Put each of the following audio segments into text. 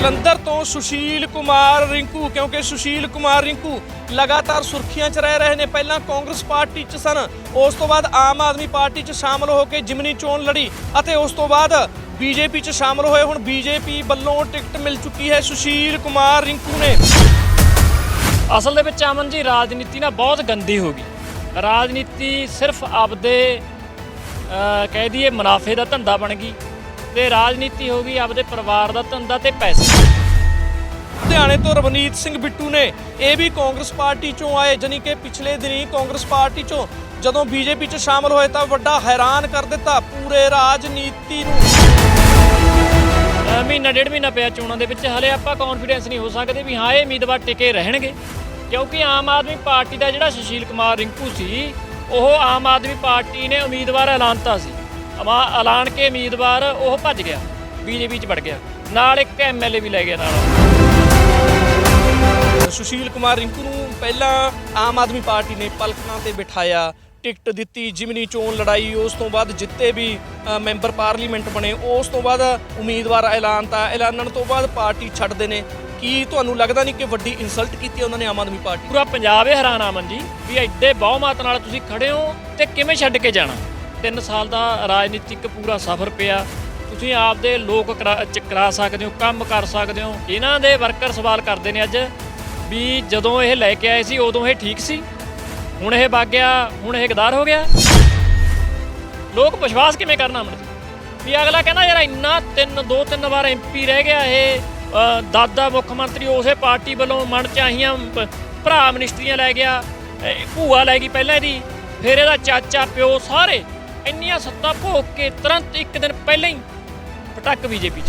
ਜਲੰਧਰ ਤੋਂ ਸੁਸ਼ੀਲ ਕੁਮਾਰ ਰਿੰਕੂ, ਕਿਉਂਕਿ ਸੁਸ਼ੀਲ ਕੁਮਾਰ ਰਿੰਕੂ ਲਗਾਤਾਰ ਸੁਰਖੀਆਂ 'ਚ ਰਹਿ ਰਹੇ ਨੇ। ਪਹਿਲਾਂ ਕਾਂਗਰਸ ਪਾਰਟੀ 'ਚ ਸਨ, ਉਸ ਤੋਂ ਬਾਅਦ ਆਮ ਆਦਮੀ ਪਾਰਟੀ 'ਚ ਸ਼ਾਮਲ ਹੋ ਕੇ ਜਿਮਨੀ ਚੋਣ ਲੜੀ ਅਤੇ ਉਸ ਤੋਂ ਬਾਅਦ ਬੀਜੇਪੀ 'ਚ ਸ਼ਾਮਲ ਹੋਏ। ਹੁਣ ਬੀਜੇਪੀ ਵੱਲੋਂ ਟਿਕਟ ਮਿਲ ਚੁੱਕੀ ਹੈ ਸੁਸ਼ੀਲ ਕੁਮਾਰ ਰਿੰਕੂ ਨੇ। ਅਸਲ ਦੇ ਵਿੱਚ ਅਮਨ ਜੀ, ਰਾਜਨੀਤੀ ਨਾ ਬਹੁਤ ਗੰਦੀ ਹੋ ਗਈ। ਰਾਜਨੀਤੀ ਸਿਰਫ ਆਪਦੇ ਕਹਿ ਦਈਏ, ਮੁਨਾਫੇ ਦਾ ਧੰਦਾ ਬਣ ਗਈ। ਤੇ ਰਾਜਨੀਤੀ ਹੋ ਗਈ, ਆਪਦੇ ਪਰਿਵਾਰ ਦਾ ਧੰਦਾ ਤੇ ਪੈਸੇ। ਲੁਧਿਆਣੇ ਤੋਂ ਰਵਨੀਤ ਸਿੰਘ ਬਿੱਟੂ ਨੇ ਇਹ ਵੀ ਕਾਂਗਰਸ ਪਾਰਟੀ ਚੋਂ ਆਏ, ਜਾਣੀ ਕਿ ਪਿਛਲੇ ਦਿਨੀ ਕਾਂਗਰਸ ਪਾਰਟੀ ਚੋਂ ਜਦੋਂ ਬੀਜੇਪੀ 'ਚ ਸ਼ਾਮਲ ਹੋਏ ਤਾਂ ਵੱਡਾ ਹੈਰਾਨ ਕਰ ਦਿੱਤਾ ਪੂਰੇ ਰਾਜਨੀਤੀ ਨੂੰ। ਮਹੀਨਾ, ਡੇਢ ਮਹੀਨਾ ਪਿਆ ਚੋਣਾਂ ਦੇ ਵਿੱਚ, ਹਲੇ ਆਪਾਂ ਕੌਨਫੀਡੈਂਸ ਨਹੀਂ ਹੋ ਸਕਦੇ ਵੀ ਹਾਂ, ਇਹ ਉਮੀਦਵਾਰ ਟਿਕੇ ਰਹਿਣਗੇ। ਕਿਉਂਕਿ ਆਮ ਆਦਮੀ ਪਾਰਟੀ ਦਾ ਜਿਹੜਾ ਸੁਸ਼ੀਲ ਕੁਮਾਰ ਰਿੰਕੂ ਸੀ, ਉਹ ਆਮ ਆਦਮੀ ਪਾਰਟੀ ਨੇ ਉਮੀਦਵਾਰ ਐਲਾਨਤਾ ਸੀ। ਅਮਾ ਐਲਾਨ ਕੇ ਉਮੀਦਵਾਰ ਉਹ ਭੱਜ ਗਿਆ। ਬੀਜੇਪੀ ਚ ਵੜ ਗਿਆ। ਨਾਲ ਇੱਕ ਐਮਐਲਏ ਵੀ ਲੈ ਗਿਆ ਨਾਲ। ਸੁਸ਼ੀਲ ਕੁਮਾਰ ਰਿੰਕੂ ਨੂੰ ਪਹਿਲਾਂ ਆਮ ਆਦਮੀ ਪਾਰਟੀ ਨੇ ਪਲਕਾਂ ਤੇ ਬਿਠਾਇਆ। ਟਿਕਟ ਦਿੱਤੀ ਜਿਮਨੀ ਚੋਣ ਲੜਾਈ ਉਸ ਤੋਂ ਬਾਅਦ ਜਿੱਤੇ ਵੀ ਮੈਂਬਰ ਪਾਰਲੀਮੈਂਟ ਬਣੇ। ਉਸ ਤੋਂ ਬਾਅਦ ਉਮੀਦਵਾਰ ਐਲਾਨਤਾ ਐਲਾਨਣ ਤੋਂ ਬਾਅਦ ਪਾਰਟੀ ਛੱਡਦੇ ਨੇ। ਕੀ ਤੁਹਾਨੂੰ ਲੱਗਦਾ ਨਹੀਂ ਕਿ ਵੱਡੀ ਇਨਸਲਟ ਕੀਤੀ ਉਹਨਾਂ ਨੇ ਆਮ ਆਦਮੀ ਪਾਰਟੀ? ਪੂਰਾ ਪੰਜਾਬ ਹੀ ਹੈਰਾਨ ਆਮਨ ਜੀ ਵੀ ਐਡੇ ਬਹੁਮਤ ਨਾਲ ਤੁਸੀਂ ਖੜੇ ਹੋ ਤੇ ਕਿਵੇਂ ਛੱਡ ਕੇ ਜਾਣਾ? 3 ਸਾਲ ਦਾ ਰਾਜਨੀਤਿਕ ਪੂਰਾ ਸਫ਼ਰ ਪਿਆ। ਤੁਸੀਂ ਆਪਦੇ ਲੋਕ ਕਰਾ- ਚ ਕਰਾ ਸਕਦੇ ਹੋ, ਕੰਮ ਕਰ ਸਕਦੇ ਹੋ। ਇਹਨਾਂ ਦੇ ਵਰਕਰ ਸਵਾਲ ਕਰਦੇ ਨੇ ਅੱਜ ਵੀ ਜਦੋਂ ਇਹ ਲੈ ਕੇ ਆਏ ਸੀ, ਉਦੋਂ ਇਹ ਠੀਕ ਸੀ? ਹੁਣ ਇਹ ਵਗ ਗਿਆ, ਹੁਣ ਇਹ ਗਦਾਰ ਹੋ ਗਿਆ? ਲੋਕ ਵਿਸ਼ਵਾਸ ਕਿਵੇਂ ਕਰਨਾ ਅਮਨ ਜੀ? ਵੀ ਅਗਲਾ ਕਹਿੰਦਾ, ਯਾਰ ਇੰਨਾ ਤਿੰਨ, ਦੋ, ਤਿੰਨ ਵਾਰ ਐਮਪੀ ਰਹਿ ਗਿਆ ਇਹ ਦਾਦਾ ਮੁੱਖ ਮੰਤਰੀ ਉਸੇ ਪਾਰਟੀ ਵੱਲੋਂ ਮਨ ਚਾਹੀਆਂ ਪ- ਭਰਾ ਮਿਨਿਸਟਰੀਆਂ ਲੈ ਗਿਆ ਭੂਆ ਲੈ ਗਈ ਪਹਿਲਾਂ ਇਹਦੀ, ਫਿਰ ਇਹਦਾ ਚਾਚਾ, ਪਿਓ ਸਾਰੇ ਇੰਨੀਆਂ ਸੱਤਾ ਭੋਗ ਕੇ ਤੁਰੰਤ ਇੱਕ ਦਿਨ ਪਹਿਲਾਂ ਹੀ ਪਟਕ ਬੀਜੇਪੀ ਚ।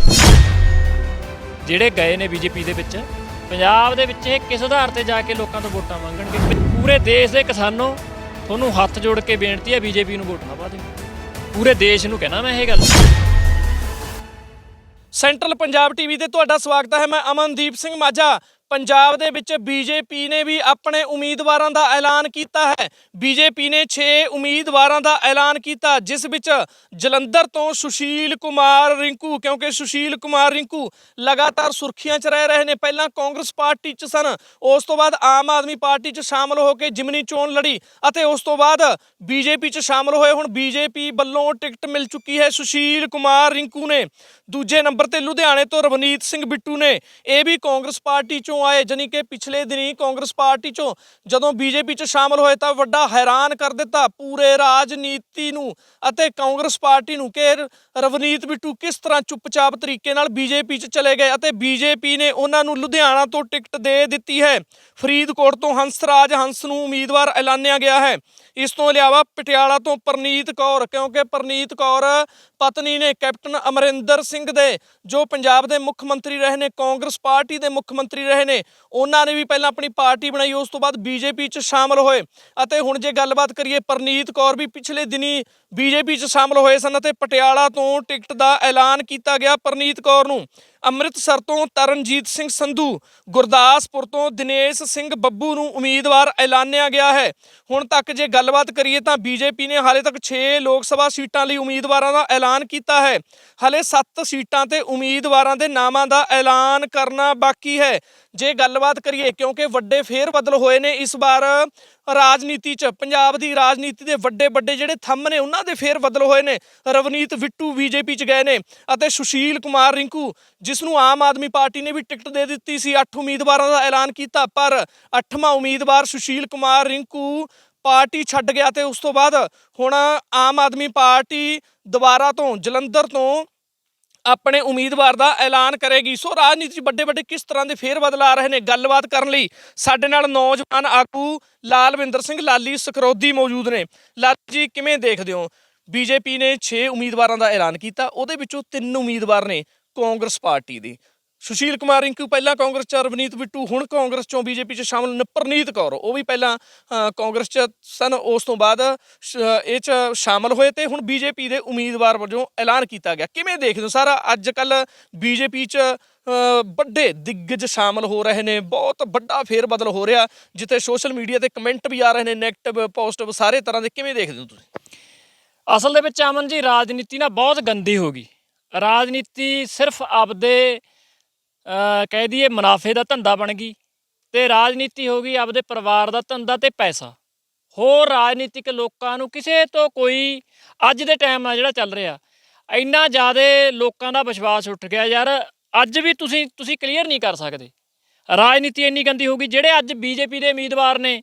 ਜਿਹੜੇ ਗਏ ਨੇ ਬੀਜੇਪੀ ਦੇ ਵਿੱਚ, ਪੰਜਾਬ ਦੇ ਵਿੱਚ ਇਹ ਕਿਸ ਆਧਾਰ ਤੇ ਜਾ ਕੇ ਲੋਕਾਂ ਤੋਂ ਵੋਟਾਂ ਮੰਗਣਗੇ? ਪੂਰੇ ਦੇਸ਼ ਦੇ ਕਿਸਾਨੋ, ਤੁਹਾਨੂੰ ਹੱਥ ਜੋੜ ਕੇ ਬੇਨਤੀ ਹੈ ਬੀਜੇਪੀ ਨੂੰ ਵੋਟ ਨਾ ਪਾ ਦਿਓ ਪੂਰੇ ਦੇਸ਼ ਨੂੰ ਕਹਿਣਾ ਮੈਂ ਇਹ ਗੱਲ। ਸੈਂਟਰਲ ਪੰਜਾਬ ਟੀਵੀ ਤੇ ਤੁਹਾਡਾ ਸਵਾਗਤ ਹੈ। ਮੈਂ ਅਮਨਦੀਪ ਸਿੰਘ ਮਾਝਾ। ਪੰਜਾਬ ਦੇ ਵਿੱਚ ਬੀਜੇਪੀ ਨੇ ਵੀ ਆਪਣੇ ਉਮੀਦਵਾਰਾਂ ਦਾ ਐਲਾਨ ਕੀਤਾ ਹੈ। ਬੀਜੇਪੀ ਨੇ 6 ਉਮੀਦਵਾਰਾਂ ਦਾ ਐਲਾਨ ਕੀਤਾ, ਜਿਸ ਵਿੱਚ ਜਲੰਧਰ ਤੋਂ ਸੁਸ਼ੀਲ ਕੁਮਾਰ ਰਿੰਕੂ, ਕਿਉਂਕਿ ਸੁਸ਼ੀਲ ਕੁਮਾਰ ਰਿੰਕੂ ਲਗਾਤਾਰ ਸੁਰਖੀਆਂ 'ਚ ਰਹਿ ਰਹੇ ਨੇ। ਪਹਿਲਾਂ ਕਾਂਗਰਸ ਪਾਰਟੀ 'ਚ ਸਨ, ਉਸ ਤੋਂ ਬਾਅਦ ਆਮ ਆਦਮੀ ਪਾਰਟੀ 'ਚ ਸ਼ਾਮਲ ਹੋ ਕੇ ਜਿਮਨੀ ਚੋਣ ਲੜੀ ਅਤੇ ਉਸ ਤੋਂ ਬਾਅਦ ਬੀਜੇਪੀ 'ਚ ਸ਼ਾਮਲ ਹੋਏ। ਹੁਣ ਬੀਜੇਪੀ ਵੱਲੋਂ ਟਿਕਟ ਮਿਲ ਚੁੱਕੀ ਹੈ ਸੁਸ਼ੀਲ ਕੁਮਾਰ ਰਿੰਕੂ ਨੇ। ਦੂਜੇ ਨੰਬਰ ਤੇ ਲੁਧਿਆਣੇ ਤੋਂ ਰਵਨੀਤ ਸਿੰਘ ਬਿੱਟੂ ਨੇ। ਇਹ ਵੀ ਕਾਂਗਰਸ ਪਾਰਟੀ ਚੋਂ ਆਏ, ਜਾਣੀ ਕਿ ਪਿਛਲੇ ਦਿਨੀ ਕਾਂਗਰਸ ਪਾਰਟੀ ਚੋਂ ਜਦੋਂ ਬੀਜੇਪੀ 'ਚ ਸ਼ਾਮਲ ਹੋਏ ਤਾਂ ਵੱਡਾ ਹੈਰਾਨ ਕਰ ਦਿੱਤਾ ਪੂਰੇ ਰਾਜਨੀਤੀ ਨੂੰ ਅਤੇ ਕਾਂਗਰਸ ਪਾਰਟੀ ਨੂੰ ਕਿ ਰਵਨੀਤ ਬਿੱਟੂ ਕਿਸ ਤਰ੍ਹਾਂ ਚੁੱਪਚਾਪ ਤਰੀਕੇ ਨਾਲ ਬੀਜੇਪੀ 'ਚ ਚਲੇ ਗਏ ਅਤੇ ਬੀਜੇਪੀ ਨੇ ਉਹਨਾਂ ਨੂੰ ਲੁਧਿਆਣਾ ਤੋਂ ਟਿਕਟ ਦੇ ਦਿੱਤੀ ਹੈ। ਫਰੀਦਕੋਟ ਤੋਂ ਹੰਸਰਾਜ ਹੰਸ ਨੂੰ ਉਮੀਦਵਾਰ ਐਲਾਨਿਆ ਗਿਆ ਹੈ। ਇਸ ਤੋਂ ਇਲਾਵਾ ਪਟਿਆਲਾ ਤੋਂ ਪਰਨੀਤ ਕੌਰ, ਕਿਉਂਕਿ ਪਰਨੀਤ ਕੌਰ ਪਤਨੀ ਨੇ ਕੈਪਟਨ ਅਮਰਿੰਦਰ ਸਿੰਘ ਦੇ, ਜੋ ਪੰਜਾਬ ਦੇ ਮੁੱਖ ਮੰਤਰੀ ਰਹੇ ਨੇ, ਕਾਂਗਰਸ ਪਾਰਟੀ ਦੇ ਮੁੱਖ ਮੰਤਰੀ ਰਹੇ ਨੇ ਉਹਨਾਂ ਨੇ ਵੀ ਪਹਿਲਾਂ ਆਪਣੀ ਪਾਰਟੀ ਬਣਾਈ, ਉਸ ਤੋਂ ਬਾਅਦ ਬੀਜੇਪੀ 'ਚ ਸ਼ਾਮਲ ਹੋਏ। ਅਤੇ ਹੁਣ ਜੇ ਗੱਲਬਾਤ ਕਰੀਏ, ਪਰਨੀਤ ਕੌਰ ਵੀ ਪਿਛਲੇ ਦਿਨੀ ਬੀਜੇਪੀ 'ਚ ਸ਼ਾਮਲ ਹੋਏ ਸਨ ਅਤੇ ਪਟਿਆਲਾ ਤੋਂ ਟਿਕਟ ਦਾ ਐਲਾਨ ਕੀਤਾ ਗਿਆ ਪਰਨੀਤ ਕੌਰ ਨੂੰ। ਅੰਮ੍ਰਿਤਸਰ ਤੋਂ ਤਰਨਜੀਤ ਸਿੰਘ ਸੰਧੂ, ਗੁਰਦਾਸਪੁਰ ਤੋਂ ਦਿਨੇਸ਼ ਸਿੰਘ ਬੱਬੂ ਨੂੰ ਉਮੀਦਵਾਰ ਐਲਾਨਿਆ ਗਿਆ ਹੈ। ਹੁਣ ਤੱਕ ਜੇ ਗੱਲਬਾਤ ਕਰੀਏ ਤਾਂ ਬੀਜੇਪੀ ਨੇ ਹਾਲੇ ਤੱਕ 6 ਲੋਕ ਸਭਾ ਸੀਟਾਂ ਲਈ ਉਮੀਦਵਾਰਾਂ ਦਾ ਐਲਾਨ ਕੀਤਾ ਹੈ। ਹਾਲੇ 7 ਸੀਟਾਂ ਤੇ ਉਮੀਦਵਾਰਾਂ ਦੇ ਨਾਮਾਂ ਦਾ ਐਲਾਨ ਕਰਨਾ ਬਾਕੀ ਹੈ। ਜੇ ਗੱਲਬਾਤ ਕਰੀਏ ਕਿਉਂਕਿ ਵੱਡੇ ਫੇਰ ਬਦਲ ਹੋਏ ਨੇ ਇਸ ਵਾਰ ਰਾਜਨੀਤੀ 'ਚ, ਪੰਜਾਬ ਦੀ ਰਾਜਨੀਤੀ ਦੇ ਵੱਡੇ ਵੱਡੇ ਜਿਹੜੇ ਥੰਮ ਨੇ, ਉਹਨਾਂ ਦੇ ਫੇਰ ਬਦਲ ਹੋਏ ਨੇ। ਰਵਨੀਤ ਬਿੱਟੂ ਬੀਜੇਪੀ 'ਚ ਗਏ ਨੇ ਅਤੇ ਸੁਸ਼ੀਲ ਕੁਮਾਰ ਰਿੰਕੂ ਜਿਸ ਨੂੰ ਆਮ ਆਦਮੀ ਪਾਰਟੀ ਨੇ ਵੀ ਟਿਕਟ ਦੇ ਦਿੱਤੀ ਸੀ 8 ਉਮੀਦਵਾਰਾਂ ਦਾ ਐਲਾਨ ਕੀਤਾ, ਪਰ 8ਵਾਂ ਉਮੀਦਵਾਰ ਸੁਸ਼ੀਲ ਕੁਮਾਰ ਰਿੰਕੂ ਪਾਰਟੀ ਛੱਡ ਗਿਆ ਤੇ ਉਸ ਤੋਂ ਬਾਅਦ ਹੁਣ ਆਮ ਆਦਮੀ ਪਾਰਟੀ ਦੁਬਾਰਾ ਤੋਂ, ਜਲੰਧਰ ਤੋਂ ਆਪਣੇ ਉਮੀਦਵਾਰ ਦਾ ਐਲਾਨ ਕਰੇਗੀ। ਸੋ ਰਾਜਨੀਤੀ 'ਚ ਵੱਡੇ ਵੱਡੇ ਕਿਸ ਤਰ੍ਹਾਂ ਦੇ ਫੇਰ ਬਦਲ ਆ ਰਹੇ ਨੇ? ਗੱਲਬਾਤ ਕਰਨ ਲਈ ਸਾਡੇ ਨਾਲ ਨੌਜਵਾਨ ਆਗੂ ਲਾਲਵਿੰਦਰ ਸਿੰਘ ਲਾਲੀ ਸਕਰੋਦੀ ਮੌਜੂਦ ਨੇ। ਲਾਲੀ ਜੀ, ਕਿਵੇਂ ਦੇਖਦੇ ਹੋ? ਬੀਜੇਪੀ ਨੇ 6 ਉਮੀਦਵਾਰਾਂ ਦਾ ਐਲਾਨ ਕੀਤਾ। ਉਹਦੇ ਵਿੱਚੋਂ ਤਿੰਨ ਉਮੀਦਵਾਰ ਨੇ ਕਾਂਗਰਸ ਪਾਰਟੀ ਦੇ। ਸੁਸ਼ੀਲ ਕੁਮਾਰ ਰਿੰਕੂ, ਪਹਿਲਾਂ ਕਾਂਗਰਸ ਚ ਰਵਨੀਤ ਬਿੱਟੂ, ਹੁਣ ਕਾਂਗਰਸ ਚੋਂ ਬੀਜੇਪੀ ਚ ਸ਼ਾਮਲ ਨੇ ਪ੍ਰਨੀਤ ਕੌਰ, ਉਹ ਵੀ ਪਹਿਲਾਂ ਕਾਂਗਰਸ ਚ ਸਨ, ਉਸ ਤੋਂ ਬਾਅਦ, ਸ਼- ਇਹ ਚ ਸ਼ਾਮਲ ਹੋਏ ਤੇ ਹੁਣ ਬੀਜੇਪੀ ਦੇ ਉਮੀਦਵਾਰ ਵਜੋਂ ਐਲਾਨ ਕੀਤਾ ਗਿਆ। ਕਿਵੇਂ ਦੇਖਦੇ ਹੋ ਸਾਰਾ ਅੱਜ ਕੱਲ ਬੀਜੇਪੀ ਚ ਵੱਡੇ ਦਿੱਗਜ ਸ਼ਾਮਲ ਹੋ ਰਹੇ ਨੇ, ਬਹੁਤ ਵੱਡਾ ਫੇਰ ਬਦਲ ਹੋ ਰਿਹਾ, ਜਿੱਥੇ ਸੋਸ਼ਲ ਮੀਡੀਆ ਤੇ ਕਮੈਂਟ ਵੀ ਆ ਰਹੇ ਨੇ 네ਗੇਟਿਵ ਪੋਜ਼ਿਟਿਵ ਸਾਰੇ ਤਰ੍ਹਾਂ ਦੇ, ਕਿਵੇਂ ਦੇਖਦੇ ਹੋ ਤੁਸੀਂ? ਅਸਲ ਦੇ ਵਿੱਚ ਅਮਨ ਜੀ, ਰਾਜਨੀਤੀ ਨਾ ਬਹੁਤ ਗੰਦੀ ਹੋ ਗਈ। ਰਾਜਨੀਤੀ ਸਿਰਫ ਆਪਦੇ ਕਹਿ ਦਈਏ ਮੁਨਾਫੇ ਦਾ ਧੰਦਾ ਬਣ ਗਈ ਤੇ ਰਾਜਨੀਤੀ ਹੋ ਗਈ ਆਪਦੇ ਪਰਿਵਾਰ ਦਾ ਧੰਦਾ ਤੇ ਪੈਸਾ। ਹੋਰ ਰਾਜਨੀਤਿਕ ਲੋਕਾਂ ਨੂੰ ਕਿਸੇ ਤੋਂ ਕੋਈ ਅੱਜ ਦੇ ਟਾਈਮ ਨਾਲ ਜਿਹੜਾ ਚੱਲ ਰਿਹਾ, ਇੰਨਾ ਜ਼ਿਆਦਾ ਲੋਕਾਂ ਦਾ ਵਿਸ਼ਵਾਸ ਉੱਠ ਗਿਆ ਯਾਰ, ਅੱਜ ਵੀ ਤੁਸੀਂ ਤੁਸੀਂ ਕਲੀਅਰ ਨਹੀਂ ਕਰ ਸਕਦੇ। ਰਾਜਨੀਤੀ ਇੰਨੀ ਗੰਦੀ ਹੋ ਗਈ, ਜਿਹੜੇ ਅੱਜ ਬੀਜੇਪੀ ਦੇ ਉਮੀਦਵਾਰ ਨੇ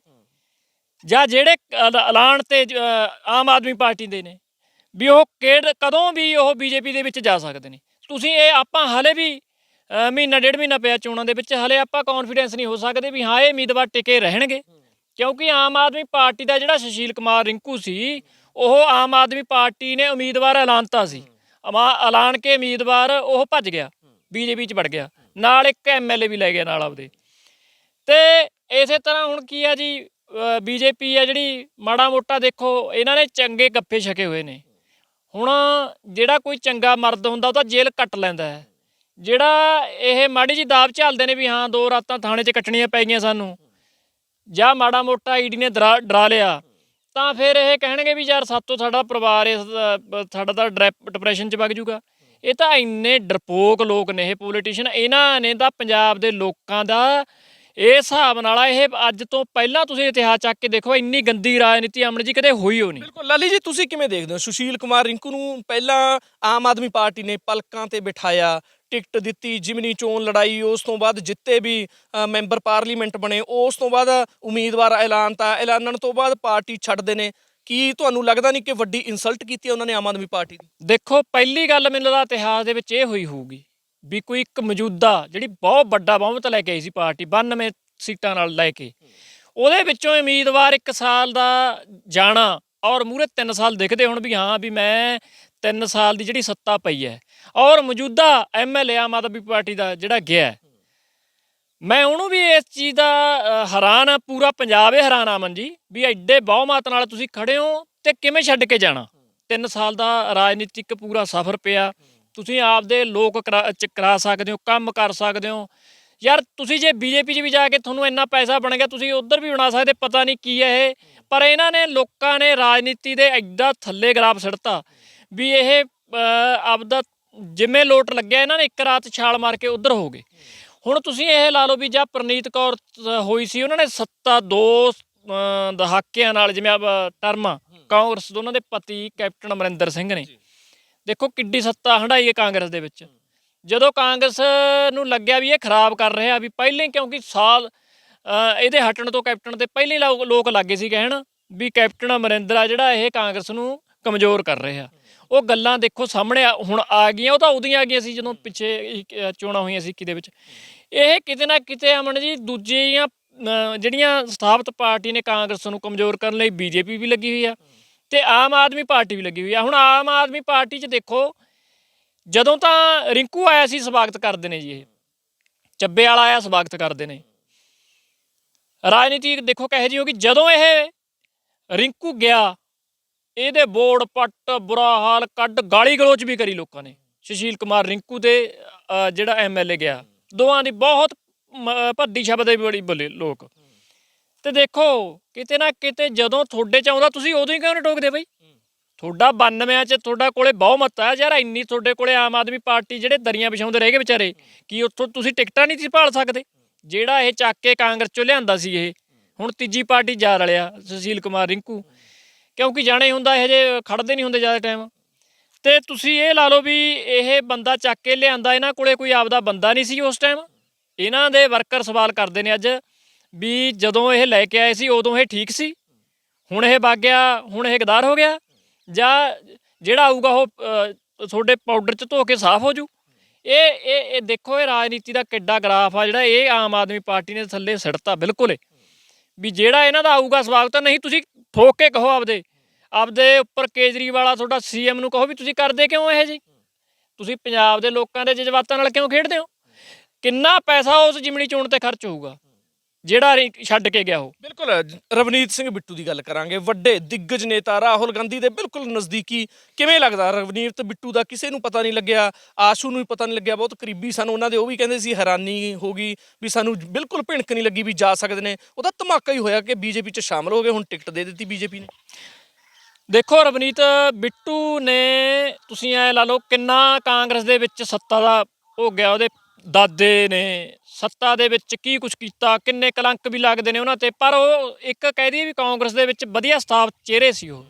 ਜਾਂ ਜਿਹੜੇ ਐਲਾਨ ਤੇ ਆਮ ਆਦਮੀ ਪਾਰਟੀ ਦੇ ਨੇ, ਵੀ ਉਹ ਕਿਹੜ, ਕਦੋਂ ਵੀ ਉਹ ਬੀਜੇਪੀ ਦੇ ਵਿੱਚ ਜਾ ਸਕਦੇ ਨੇ। ਤੁਸੀਂ ਇਹ ਆਪਾਂ ਹਲੇ ਵੀ ਮਹੀਨਾ ਡੇਢ ਮਹੀਨਾ ਪਿਆ ਚੋਣਾਂ ਦੇ ਵਿੱਚ, ਹਲੇ ਆਪਾਂ ਕੌਨਫੀਡੈਂਸ ਨਹੀਂ ਹੋ ਸਕਦੇ ਵੀ ਹਾਂ, ਇਹ ਉਮੀਦਵਾਰ ਟਿਕੇ ਰਹਿਣਗੇ। ਕਿਉਂਕਿ ਆਮ ਆਦਮੀ ਪਾਰਟੀ ਦਾ ਜਿਹੜਾ ਸੁਸ਼ੀਲ ਕੁਮਾਰ ਰਿੰਕੂ ਸੀ, ਉਹ ਆਮ ਆਦਮੀ ਪਾਰਟੀ ਨੇ ਉਮੀਦਵਾਰ ਐਲਾਨਤਾ ਸੀ। ਅਮਾ, ਐਲਾਨ ਕੇ ਉਮੀਦਵਾਰ ਉਹ ਭੱਜ ਗਿਆ, ਬੀਜੇਪੀ ਚ ਵੜ ਗਿਆ। ਨਾਲ ਇੱਕ ਐਮਐਲਏ ਵੀ ਲੈ ਗਿਆ ਨਾਲ ਆਪਦੇ। ਤੇ ਇਸੇ ਤਰ੍ਹਾਂ ਹੁਣ ਕੀ ਆ ਜੀ ਬੀਜੇਪੀ ਆ ਜਿਹੜੀ, ਮਾੜਾ ਮੋਟਾ ਦੇਖੋ, ਇਹਨਾਂ ਨੇ ਚੰਗੇ ਗੱਫੇ ਛਕੇ ਹੋਏ ਨੇ। ਹੁਣ ਜਿਹੜਾ ਕੋਈ ਚੰਗਾ ਮਰਦ ਹੁੰਦਾ, ਉਹ ਤਾਂ ਜੇਲ੍ਹ ਕੱਟ ਲੈਂਦਾ ਹੈ। ਜਿਹੜਾ ਇਹ ਮਾੜੀ ਜੀ ਦਾਬ ਝੱਲਦੇ ਨੇ ਵੀ ਹਾਂ, ਦੋ ਰਾਤਾਂ ਥਾਣੇ 'ਚ ਕੱਟਣੀਆਂ ਪੈ ਗਈਆਂ ਸਾਨੂੰ, ਜਾਂ ਮਾੜਾ ਮੋਟਾ ਈਡੀ ਨੇ ਡਰਾ ਡਰਾ ਲਿਆ, ਤਾਂ ਫਿਰ ਇਹ ਕਹਿਣਗੇ ਵੀ ਯਾਰ ਸਾਤੋਂ ਸਾਡਾ ਪਰਿਵਾਰ ਇਸ, ਸਾਡਾ ਤਾਂ ਡਿਪਰੈਸ਼ਨ 'ਚ ਵਗ ਜੂਗਾ। ਇਹ ਤਾਂ ਇੰਨੇ ਡਰਪੋਕ ਲੋਕ ਨੇ ਇਹ ਪੋਲੀਟੀਸ਼ੀਅਨ ਇਹਨਾਂ ਨੇ ਤਾਂ ਪੰਜਾਬ ਦੇ ਲੋਕਾਂ ਦਾ ਇਹ ਹਿਸਾਬ ਨਾਲ ਇਹ ਅੱਜ ਤੋਂ ਪਹਿਲਾਂ ਤੁਸੀਂ ਇਤਿਹਾਸ ਚੱਕ ਕੇ ਦੇਖੋ, ਇੰਨੀ ਗੰਦੀ ਰਾਜਨੀਤੀ ਅਮਨ ਜੀ ਕਦੇ ਹੋਈ ਹੋ ਨਹੀਂ ਬਿਲਕੁਲ, ਲਾਲੀ ਜੀ ਤੁਸੀਂ ਕਿਵੇਂ ਦੇਖਦੇ ਹੋ? ਸੁਸ਼ੀਲ ਕੁਮਾਰ ਰਿੰਕੂ ਨੂੰ ਪਹਿਲਾਂ ਆਮ ਆਦਮੀ ਪਾਰਟੀ ਨੇ ਪਲਕਾਂ ਤੇ ਬਿਠਾਇਆ ਟਿਕਟ ਦਿੱਤੀ, ਜਿਮਨੀ ਚੋਣ ਲੜਾਈ, ਉਸ ਤੋਂ ਬਾਅਦ ਜਿੱਤੇ ਵੀ ਮੈਂਬਰ ਪਾਰਲੀਮੈਂਟ ਬਣੇ, ਉਸ ਤੋਂ ਬਾਅਦ ਉਮੀਦਵਾਰ ਐਲਾਨਤਾ ਐਲਾਨਣ ਤੋਂ ਬਾਅਦ ਪਾਰਟੀ ਛੱਡਦੇ ਨੇ। ਕੀ ਤੁਹਾਨੂੰ ਲੱਗਦਾ ਨਹੀਂ ਕਿ ਵੱਡੀ ਇਨਸਲਟ ਕੀਤੀ ਉਹਨਾਂ ਨੇ ਆਮ ਆਦਮੀ ਪਾਰਟੀ ਦੀ? ਦੇਖੋ, ਪਹਿਲੀ ਗੱਲ ਮੈਨੂੰ ਲੱਗਦਾ ਇਤਿਹਾਸ ਦੇ ਵਿੱਚ ਇਹ ਹੋਈ ਹੋਊਗੀ ਵੀ ਕੋਈ ਇੱਕ ਮੌਜੂਦਾ ਜਿਹੜੀ ਬਹੁਤ ਵੱਡਾ ਬਹੁਮਤ ਲੈ ਕੇ ਆਈ ਸੀ ਪਾਰਟੀ 92 ਸੀਟਾਂ ਨਾਲ ਲੈ ਕੇ, ਉਹਦੇ ਵਿੱਚੋਂ ਉਮੀਦਵਾਰ ਇੱਕ ਸਾਲ ਦਾ ਜਾਣਾ ਔਰ ਮੂਰੇ 3 ਸਾਲ ਦਿਖਦੇ ਹੁਣ ਵੀ ਹਾਂ ਵੀ ਮੈਂ 3 ਸਾਲ ਦੀ ਜਿਹੜੀ ਸੱਤਾ ਪਈ ਹੈ ਔਰ ਮੌਜੂਦਾ ਐਮਐਲਏ ਆਮ ਆਦਮੀ ਪਾਰਟੀ ਦਾ ਜਿਹੜਾ ਗਿਆ ਮੈਂ ਉਹਨੂੰ ਵੀ ਇਸ ਚੀਜ਼ ਦਾ ਹੈਰਾਨ ਆ ਪੂਰਾ ਪੰਜਾਬ ਹੀ ਹੈਰਾਨ ਆ ਅਮਨ ਜੀ, ਵੀ ਐਡੇ ਬਹੁਮਤ ਨਾਲ ਤੁਸੀਂ ਖੜੇ ਹੋ ਤੇ ਕਿਵੇਂ ਛੱਡ ਕੇ ਜਾਣਾ? 3 ਸਾਲ ਦਾ ਰਾਜਨੀਤਿਕ ਪੂਰਾ ਸਫ਼ਰ ਪਿਆ, ਤੁਸੀਂ ਆਪਦੇ ਲੋਕ ਕਰਾ- ਚ ਕਰਾ ਸਕਦੇ ਹੋ, ਕੰਮ ਕਰ ਸਕਦੇ ਹੋ। ਯਾਰ ਤੁਸੀਂ ਜੇ ਬੀਜੇਪੀ 'ਚ ਵੀ ਜਾ ਕੇ ਤੁਹਾਨੂੰ ਇੰਨਾ ਪੈਸਾ ਬਣ ਗਿਆ, ਤੁਸੀਂ ਉਧਰ ਵੀ ਬਣਾ ਸਕਦੇ, ਪਤਾ ਨਹੀਂ ਕੀ ਹੈ ਇਹ। ਪਰ ਇਹਨਾਂ ਨੇ ਲੋਕਾਂ ਨੇ ਰਾਜਨੀਤੀ ਦੇ ਐਡਾ ਥੱਲੇ ਗਰਾਬ ਸਿੱਟਤਾ। ਵੀ ਇਹ ਆਪਦਾ ਜਿਵੇਂ ਲੋਟ ਲੱਗਿਆ ਇਹਨਾਂ ਨੇ ਇੱਕ ਰਾਤ ਛਾਲ ਮਾਰ ਕੇ ਉਧਰ ਹੋ ਗਏ। ਹੁਣ ਤੁਸੀਂ ਇਹ ਲਾ ਲਓ ਵੀ ਜਾਂ ਪ੍ਰਨੀਤ ਕੌਰ ਹੋਈ ਸੀ ਉਹਨਾਂ ਨੇ ਸੱਤਾ ਦੋ ਦਹਾਕਿਆਂ ਨਾਲ ਜਿਵੇਂ ਆ ਟਰਮ ਕਾਂਗਰਸ ਦੋਨਾਂ ਦੇ ਪਤੀ ਕੈਪਟਨ ਅਮਰਿੰਦਰ ਸਿੰਘ ਨੇ। ਦੇਖੋ ਕਿੱਡੀ ਸੱਤਾ ਹੰਡਾਈ ਹੈ ਕਾਂਗਰਸ ਦੇ ਵਿੱਚ। ਜਦੋਂ ਕਾਂਗਰਸ ਨੂੰ ਲੱਗਿਆ ਵੀ ਇਹ ਖਰਾਬ ਕਰ ਰਿਹਾ ਵੀ ਪਹਿਲੇ ਕਿਉਂਕਿ ਸਾਲ ਇਹਦੇ ਹਟਣ ਤੋਂ ਕੈਪਟਨ ਤੇ ਪਹਿਲੇ ਲੋਕ ਲੱਗੇ ਸੀ ਕਹਿਣ ਵੀ ਕੈਪਟਨ ਅਮਰਿੰਦਰ ਆ ਜਿਹੜਾ ਇਹ ਕਾਂਗਰਸ ਨੂੰ ਕਮਜ਼ੋਰ ਕਰ ਰਿਹਾ। ਉਹ ਗੱਲਾਂ ਦੇਖੋ ਸਾਹਮਣੇ ਆ- ਹੁਣ ਆ ਗਈਆਂ ਉਹ ਤਾਂ ਉਦੋਂ ਆ ਗਈਆਂ ਸੀ ਜਦੋਂ ਪਿੱਛੇ ਇੱਕ, ਅ, ਚੋਣਾਂ ਹੋਈਆਂ ਸੀ ਕਿਤੇ ਵਿੱਚ। ਇਹ ਕਿਤੇ ਨਾ ਕਿਤੇ ਅਮਨ ਜੀ ਦੂਜੀਆਂ ਅ, ਜਿਹੜੀਆਂ ਸਥਾਪਿਤ ਪਾਰਟੀ ਨੇ ਕਾਂਗਰਸ ਨੂੰ ਕਮਜ਼ੋਰ ਕਰਨ ਲਈ ਬੀਜੇਪੀ ਵੀ ਲੱਗੀ ਹੋਈ ਆ ਤੇ ਆਮ ਆਦਮੀ ਪਾਰਟੀ ਵੀ ਲੱਗੀ ਹੋਈ ਆ। ਹੁਣ ਆਮ ਆਦਮੀ ਪਾਰਟੀ 'ਚ ਦੇਖੋ ਜਦੋਂ ਤਾਂ ਰਿੰਕੂ ਆਇਆ ਸੀ ਸਵਾਗਤ ਕਰਦੇ ਨੇ ਜੀ ਇਹ ਚੱਬੇ ਵਾਲਾ ਆਇਆ ਸਵਾਗਤ ਕਰਦੇ ਨੇ। ਰਾਜਨੀਤੀ ਦੇਖੋ ਕਹੇ ਜੀ ਹੋਗੀ ਜਦੋਂ ਇਹ ਰਿੰਕੂ ਗਿਆ ਇਹਦੇ ਬੋਰਡ ਪੱਟ, ਬੁਰਾ ਹਾਲ ਕੱਢ, ਗਾਲੀ ਗਲੋਚ ਵੀ ਕਰੀ ਲੋਕਾਂ ਨੇ। ਸੁਸ਼ੀਲ ਕੁਮਾਰ ਰਿੰਕੂ ਦੇ ਜਿਹੜਾ ਐਮਐਲਏ ਗਿਆ। ਦੋਵਾਂ ਦੀ ਬਹੁਤ ਭੱਦੀ ਸ਼ਬਦ ਬੜੀ ਬੋਲੇ ਲੋਕ। ਤੇ ਦੇਖੋ, ਕਿਤੇ ਨਾ ਕਿਤੇ ਜਦੋਂ ਤੁਹਾਡੇ ਚ ਆਉਂਦਾ, ਤੁਸੀਂ ਉਦੋਂ ਹੀ ਕਿਉਂ ਨਹੀਂ ਟੋਕਦੇ ਬਈ? ਤੁਹਾਡਾ 92 ਚ ਤੁਹਾਡਾ ਕੋਲੇ ਬਹੁਮਤ ਆ ਯਾਰ, ਇੰਨੀ ਤੁਹਾਡੇ ਕੋਲੇ ਆਮ ਆਦਮੀ ਪਾਰਟੀ ਜਿਹੜੇ ਦਰੀਆਂ ਵਿਛਾਉਂਦੇ ਰਹਿ ਗਏ ਵਿਚਾਰੇ, ਕੀ ਉੱਥੋਂ ਤੁਸੀਂ ਟਿਕਟਾਂ ਨਹੀਂ ਸੀ ਭਾਲ ਸਕਦੇ? ਜਿਹੜਾ ਇਹ ਚੱਕ ਕੇ ਕਾਂਗਰਸ ਚੋਂ ਲਿਆਂਦਾ ਸੀ ਇਹ, ਹੁਣ ਤੀਜੀ ਪਾਰਟੀ ਜਾ ਰਲਿਆ ਸੁਸ਼ੀਲ ਕੁਮਾਰ ਰਿੰਕੂ। ਕਿਉਂਕਿ ਜਾਣੇ ਹੁੰਦਾ, ਇਹ ਜੇ ਖੜਦੇ ਨਹੀਂ ਹੁੰਦੇ ਜ਼ਿਆਦਾ ਟਾਈਮ ਤੇ ਤੁਸੀਂ ਇਹ ਲਾ ਲਓ ਵੀ ਇਹ ਬੰਦਾ ਚੱਕ ਕੇ ਲਿਆਂਦਾ, ਇਹਨਾਂ ਕੋਲੇ ਕੋਈ ਆਪਦਾ ਬੰਦਾ ਨਹੀਂ ਸੀ ਉਸ ਟਾਈਮ ਇਹਨਾਂ ਦੇ ਵਰਕਰ ਸਵਾਲ ਕਰਦੇ ਨੇ ਅੱਜ ਵੀ ਜਦੋਂ ਇਹ ਲੈ ਕੇ ਆਏ ਸੀ, ਉਦੋਂ ਇਹ ਠੀਕ ਸੀ? ਹੁਣ ਇਹ ਵਗ ਗਿਆ, ਹੁਣ ਇਹ ਗਦਾਰ ਹੋ ਗਿਆ? ਜਾਂ ਜਿਹੜਾ ਆਊਗਾ ਉਹ ਤੁਹਾਡੇ ਪਾਊਡਰ ਚ ਧੋ ਕੇ ਸਾਫ਼ ਹੋ ਜੂ? ਇਹ ਇਹ ਇਹ ਦੇਖੋ, ਇਹ ਰਾਜਨੀਤੀ ਦਾ ਕਿੱਡਾ ਗ੍ਰਾਫ ਆ ਜਿਹੜਾ ਇਹ ਆਮ ਆਦਮੀ ਪਾਰਟੀ ਨੇ ਥੱਲੇ ਸਿੜਤਾ, ਬਿਲਕੁਲ ਹੀ। ਵੀ ਜਿਹੜਾ ਇਹਨਾਂ ਦਾ ਆਊਗਾ ਸਵਾਗਤ ਨਹੀਂ ਤੁਸੀਂ ਠੋਕ ਕੇ ਕਹੋ ਆਪਦੇ। ਆਪਦੇ ਉੱਪਰ ਕੇਜਰੀਵਾਲ ਆ, ਤੁਹਾਡਾ ਸੀਐਮ ਨੂੰ ਕਹੋ ਵੀ ਤੁਸੀਂ ਕਰਦੇ ਕਿਉਂ ਇਹ ਜੀ ਤੁਸੀਂ ਪੰਜਾਬ ਦੇ ਲੋਕਾਂ ਦੇ ਜਜ਼ਬਾਤਾਂ ਨਾਲ ਕਿਉਂ ਖੇਡਦੇ ਹੋ? ਕਿੰਨਾ ਪੈਸਾ ਉਸ ਜਿਮਣੀ ਚੋਣ ਤੇ ਖਰਚ ਹੋਊਗਾ? ਜਿਹੜਾ ਰਿ- ਛੱਡ ਕੇ ਗਿਆ ਉਹ। ਬਿਲਕੁਲ ਰਵਨੀਤ ਸਿੰਘ ਬਿੱਟੂ ਦੀ ਗੱਲ ਕਰਾਂਗੇ। ਵੱਡੇ ਦਿੱਗਜ ਨੇਤਾ ਰਾਹੁਲ ਗਾਂਧੀ ਦੇ ਬਿਲਕੁਲ ਨਜ਼ਦੀਕੀ ਕਿਵੇਂ ਲੱਗਦਾ? ਰਵਨੀਤ ਬਿੱਟੂ ਦਾ ਕਿਸੇ ਨੂੰ ਪਤਾ ਨਹੀਂ ਲੱਗਿਆ ਆਸ਼ੂ ਨੂੰ ਵੀ ਪਤਾ ਨਹੀਂ ਲੱਗਿਆ ਬਹੁਤ ਕਰੀਬੀ ਸਾਨੂੰ ਉਹਨਾਂ ਦੇ ਉਹ ਵੀ ਕਹਿੰਦੇ ਸੀ ਹੈਰਾਨੀ ਹੋ ਗਈ ਵੀ ਸਾਨੂੰ ਬਿਲਕੁਲ ਭਿਣਕ ਨਹੀਂ ਲੱਗੀ ਵੀ ਜਾ ਸਕਦੇ ਨੇ। ਉਹਦਾ ਧਮਾਕਾ ਹੀ ਹੋਇਆ ਕਿ ਬੀਜੇਪੀ 'ਚ ਸ਼ਾਮਲ ਹੋ ਗਏ ਹੁਣ ਟਿਕਟ ਦੇ ਦਿੱਤੀ ਬੀਜੇਪੀ ਨੇ। ਦੇਖੋ ਰਵਨੀਤ ਬਿੱਟੂ ਨੇ ਤੁਸੀਂ ਐ ਲਾ ਲਓ ਕਿੰਨਾ ਕਾਂਗਰਸ ਦੇ ਵਿੱਚ ਸੱਤਾ ਦਾ ਹੋ ਗਿਆ ਉਹਦੇ ਦਾਦੇ ਨੇ ਸੱਤਾ ਦੇ ਵਿੱਚ ਕੀ ਕੁਝ ਕੀਤਾ, ਕਿੰਨੇ ਕਲੰਕ ਵੀ ਲੱਗਦੇ ਨੇ ਉਹਨਾਂ ਤੇ, ਪਰ ਉਹ ਇੱਕ ਕਹਿ ਦਈਏ ਵੀ ਕਾਂਗਰਸ ਦੇ ਵਿੱਚ ਵਧੀਆ ਸਥਾਪ ਚਿਹਰੇ ਸੀ ਉਹ।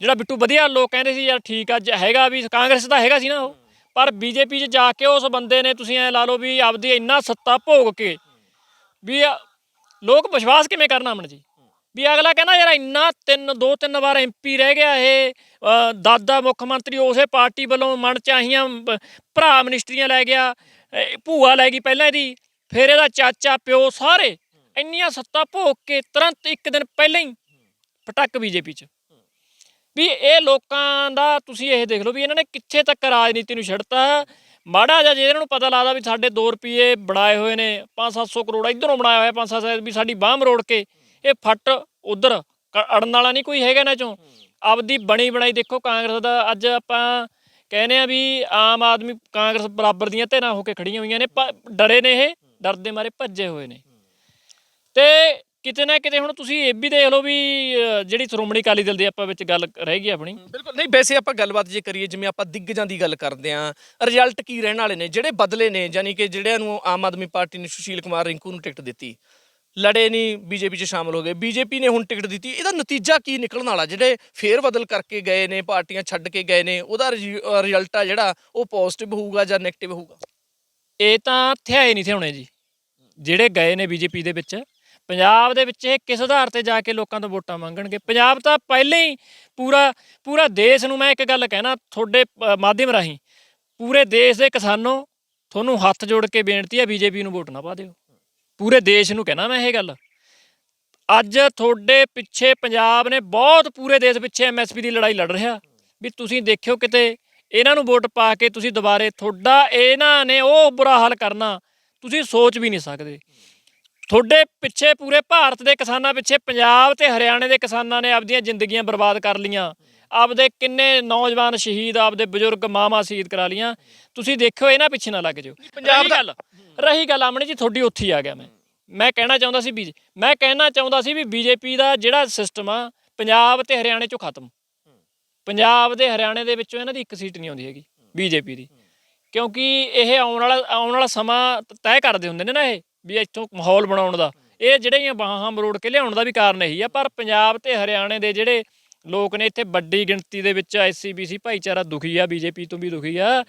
ਜਿਹੜਾ ਬਿੱਟੂ ਵਧੀਆ ਲੋਕ ਕਹਿੰਦੇ ਸੀ, ਯਾਰ ਠੀਕ ਆ ਜ- ਹੈਗਾ ਵੀ, ਕਾਂਗਰਸ ਦਾ ਹੈਗਾ ਸੀ ਨਾ ਉਹ। ਪਰ ਬੀਜੇਪੀ 'ਚ ਜਾ ਕੇ ਉਸ ਬੰਦੇ ਨੇ ਤੁਸੀਂ ਐ ਲਾ ਲਓ ਵੀ ਆਪਦੀ ਇੰਨਾ ਸੱਤਾ ਭੋਗ ਕੇ ਵੀ ਲੋਕ ਵਿਸ਼ਵਾਸ ਕਿਵੇਂ ਕਰਨਾ ਅਮਨ ਜੀ? ਵੀ ਅਗਲਾ ਕਹਿੰਦਾ ਯਾਰ ਇੰਨਾ ਤਿੰਨ, ਦੋ ਤਿੰਨ ਵਾਰ ਐਮਪੀ ਰਹਿ ਗਿਆ ਇਹ ਦਾਦਾ ਮੁੱਖ ਮੰਤਰੀ ਉਸੇ ਪਾਰਟੀ ਵੱਲੋਂ ਮਨ ਚਾਹੀਆਂ ਬ- ਭਰਾ ਮਿਨਿਸਟਰੀਆਂ ਲੈ ਗਿਆ ਭੂਆ ਲੈ ਗਈ ਪਹਿਲਾਂ ਇਹਦੀ, ਫਿਰ ਇਹਦਾ ਚਾਚਾ, ਪਿਓ ਸਾਰੇ ਇੰਨੀਆਂ ਸੱਤਾ ਭੋਗ ਕੇ ਤੁਰੰਤ ਇੱਕ ਦਿਨ ਪਹਿਲਾਂ ਹੀ ਪਟਕ ਬੀਜੇਪੀ ਚ। ਵੀ ਇਹ ਲੋਕਾਂ ਦਾ ਤੁਸੀਂ ਇਹ ਦੇਖ ਲਓ ਵੀ ਇਹਨਾਂ ਨੇ ਕਿੱਥੇ ਤੱਕ ਰਾਜਨੀਤੀ ਨੂੰ ਛੱਡਤਾ। ਮਾੜਾ ਜਿਹਾ ਜੇ ਇਹਨਾਂ ਨੂੰ ਪਤਾ ਲੱਗਦਾ ਵੀ ਸਾਡੇ 2 ਰੁਪਏ ਬਣਾਏ ਹੋਏ ਨੇ 5-700 ਕਰੋੜ ਇਧਰੋਂ ਬਣਾਇਆ ਹੋਇਆ 5-700 ਵੀ ਸਾਡੀ ਬਾਹ ਮਰੋੜ ਕੇ ਇਹ ਫੱਟ ਉਧਰ ਅੜਨ ਵਾਲਾ ਨਹੀਂ ਕੋਈ ਹੈਗਾ ਇਹਨਾਂ ਚੋਂ। ਆਪਦੀ ਬਣੀ ਬਣਾਈ ਦੇਖੋ ਕਾਂਗਰਸ ਦਾ ਅੱਜ ਆਪਾਂ ਕਹਿੰਦੇ ਆ ਵੀ ਆਮ ਆਦਮੀ ਕਾਂਗਰਸ ਬਰਾਬਰ ਦੀਆਂ ਧਿਰਾਂ ਹੋ ਕੇ ਖੜੀਆਂ ਹੋਈਆਂ ਨੇ ਡਰੇ ਨੇ ਇਹ ਡਰਦੇ ਮਾਰੇ ਭੱਜੇ ਹੋਏ ਨੇ। ਤੇ ਕਿਤੇ ਨਾ ਕਿਤੇ ਹੁਣ ਤੁਸੀਂ ਇਹ ਵੀ ਦੇਖ ਲਓ ਵੀ ਜਿਹੜੀ ਸ਼੍ਰੋਮਣੀ ਅਕਾਲੀ ਦਲ ਦੀ ਆਪਾਂ ਵਿੱਚ ਗੱਲ ਰਹਿ ਗਈ ਆਪਣੀ। ਬਿਲਕੁਲ। ਨਹੀਂ ਵੈਸੇ ਆਪਾਂ ਗੱਲਬਾਤ ਜੇ ਕਰੀਏ ਜਿਵੇਂ ਆਪਾਂ ਦਿੱਗਜਾਂ ਦੀ ਗੱਲ ਕਰਦੇ ਆਂ ਰਿਜ਼ਲਟ ਕੀ ਰਹਿਣ ਵਾਲੇ ਨੇ ਜਿਹੜੇ ਬਦਲੇ ਨੇ ਯਾਨੀ ਕਿ ਜਿਹੜਿਆਂ ਨੂੰ ਆਮ ਆਦਮੀ ਪਾਰਟੀ ਨੇ ਸੁਸ਼ੀਲ ਕੁਮਾਰ ਰਿੰਕੂ ਨੂੰ ਟਿਕਟ ਦਿੱਤੀ। ਲੜੇ ਨਹੀਂ ਬੀਜੇਪੀ 'ਚ ਸ਼ਾਮਲ ਹੋ ਗਏ। ਬੀਜੇਪੀ ਨੇ ਹੁਣ ਟਿਕਟ ਦਿੱਤੀ। ਇਹਦਾ ਨਤੀਜਾ ਕੀ ਨਿਕਲਣ ਵਾਲਾ? ਜਿਹੜੇ ਫੇਰ ਬਦਲ ਕਰਕੇ ਗਏ ਨੇ, ਪਾਰਟੀਆਂ ਛੱਡ ਕੇ ਗਏ ਨੇ, ਉਹਦਾ ਰਿਜ਼ਲਟ ਆ ਜਿਹੜਾ, ਉਹ ਪੋਜ਼ਿਟਿਵ ਹੋਊਗਾ ਜਾਂ ਨੈਗੇਟਿਵ ਹੋਊਗਾ? ਇਹ ਤਾਂ ਥਿਆਏ ਨਹੀਂ ਥਿਆਉਣੇ ਜੀ। ਜਿਹੜੇ ਗਏ ਨੇ ਬੀਜੇਪੀ ਦੇ ਵਿੱਚ, ਪੰਜਾਬ ਦੇ ਵਿੱਚ ਇਹ ਕਿਸ ਆਧਾਰ ਤੇ ਜਾ ਕੇ ਲੋਕਾਂ ਤੋਂ ਵੋਟਾਂ ਮੰਗਣਗੇ? ਪੰਜਾਬ ਤਾਂ ਪਹਿਲਾਂ ਹੀ ਪੂਰਾ ਪੂਰਾ ਦੇਸ਼ ਨੂੰ ਮੈਂ ਇੱਕ ਗੱਲ ਕਹਿਣਾ, ਤੁਹਾਡੇ ਮਾਧਿਅਮ ਰਾਹੀਂ, ਪੂਰੇ ਦੇਸ਼ ਦੇ ਕਿਸਾਨੋਂ ਤੁਹਾਨੂੰ ਹੱਥ ਜੋੜ ਕੇ ਬੇਨਤੀ ਹੈ ਬੀਜੇਪੀ ਨੂੰ ਵੋਟ ਨਾ ਪਾ ਦਿਓ। ਪੂਰੇ ਦੇਸ਼ ਨੂੰ ਕਹਿਣਾ ਮੈਂ ਇਹ ਗੱਲ। ਅੱਜ ਤੁਹਾਡੇ ਪਿੱਛੇ ਪੰਜਾਬ ਨੇ ਬਹੁਤ ਪੂਰੇ ਦੇਸ਼ ਪਿੱਛੇ ਐਮਐਸਪੀ ਦੀ ਲੜਾਈ ਲੜ ਰਿਹਾ। ਵੀ ਤੁਸੀਂ ਦੇਖਿਓ ਕਿਤੇ ਇਹਨਾਂ ਨੂੰ ਵੋਟ ਪਾ ਕੇ ਤੁਸੀਂ ਦੁਬਾਰੇ ਤੁਹਾਡਾ, ਇਹਨਾਂ ਨੇ ਉਹ ਬੁਰਾ ਹਾਲ ਕਰਨਾ, ਤੁਸੀਂ ਸੋਚ ਵੀ ਨਹੀਂ ਸਕਦੇ। ਤੁਹਾਡੇ ਪਿੱਛੇ ਪੂਰੇ ਭਾਰਤ ਦੇ ਕਿਸਾਨਾਂ ਪਿੱਛੇ ਪੰਜਾਬ ਤੇ ਹਰਿਆਣੇ ਦੇ ਕਿਸਾਨਾਂ ਨੇ ਆਪਦੀਆਂ ਜ਼ਿੰਦਗੀਆਂ ਬਰਬਾਦ ਕਰ ਲੀਆਂ ਆਪਦੇ ਕਿੰਨੇ ਨੌਜਵਾਨ ਸ਼ਹੀਦ ਆਪਦੇ ਬਜ਼ੁਰਗ ਮਾਮਾ ਸ਼ਹੀਦ ਕਰਾ ਲੀਆਂ ਤੁਸੀਂ ਦੇਖਿਓ ਇਹਨਾਂ ਪਿੱਛੇ ਨਾ ਲੱਗ ਜਾਓ। ਪੰਜਾਬ ਦਾ- ਗੱਲ ਰਹੀ ਗੱਲ ਆਮਣੀ ਜੀ ਤੁਹਾਡੀ ਉੱਥੇ ਆ ਗਿਆ ਮੈਂ। ਮੈਂ ਕਹਿਣਾ ਚਾਹੁੰਦਾ ਸੀ ਬੀਜੇ ਮੈਂ ਕਹਿਣਾ ਚਾਹੁੰਦਾ ਸੀ ਵੀ ਬੀਜੇਪੀ ਦਾ ਜਿਹੜਾ ਸਿਸਟਮ ਆ ਪੰਜਾਬ ਤੇ ਹਰਿਆਣੇ ਚੋਂ ਖਤਮ। ਪੰਜਾਬ ਦੇ ਹਰਿਆਣੇ ਦੇ ਵਿੱਚੋਂ ਇਹਨਾਂ ਦੀ ਇੱਕ ਸੀਟ ਨਹੀਂ ਆਉਂਦੀ ਹੈਗੀ ਬੀਜੇਪੀ ਦੀ। ਕਿਉਂਕਿ ਇਹ ਆਉਣ ਵਾਲਾ ਆਉਣ ਵਾਲਾ ਸਮਾਂ ਤੈਅ ਕਰਦੇ ਹੁੰਦੇ ਨੇ ਨਾ ਇਹ ਵੀ ਇੱਥੋਂ ਮਾਹੌਲ ਬਣਾਉਣ ਦਾ। ਇਹ ਜਿਹੜੀਆਂ ਬਾਹਾਂ ਮਰੋੜ ਕੇ ਲਿਆਉਣ ਦਾ ਵੀ ਕਾਰਨ ਇਹੀ ਆ ਪਰ ਪੰਜਾਬ ਤੇ ਹਰਿਆਣੇ ਦੇ ਜਿਹੜੇ ਲੋਕ ਨੇ ਇੱਥੇ ਵੱਡੀ ਗਿਣਤੀ ਦੇ ਵਿੱਚ ਐਸਸੀਬੀਸੀ ਭਾਈਚਾਰਾ ਦੁਖੀ ਆ ਬੀਜੇਪੀ ਤੋਂ ਵੀ ਦੁਖੀ ਆ।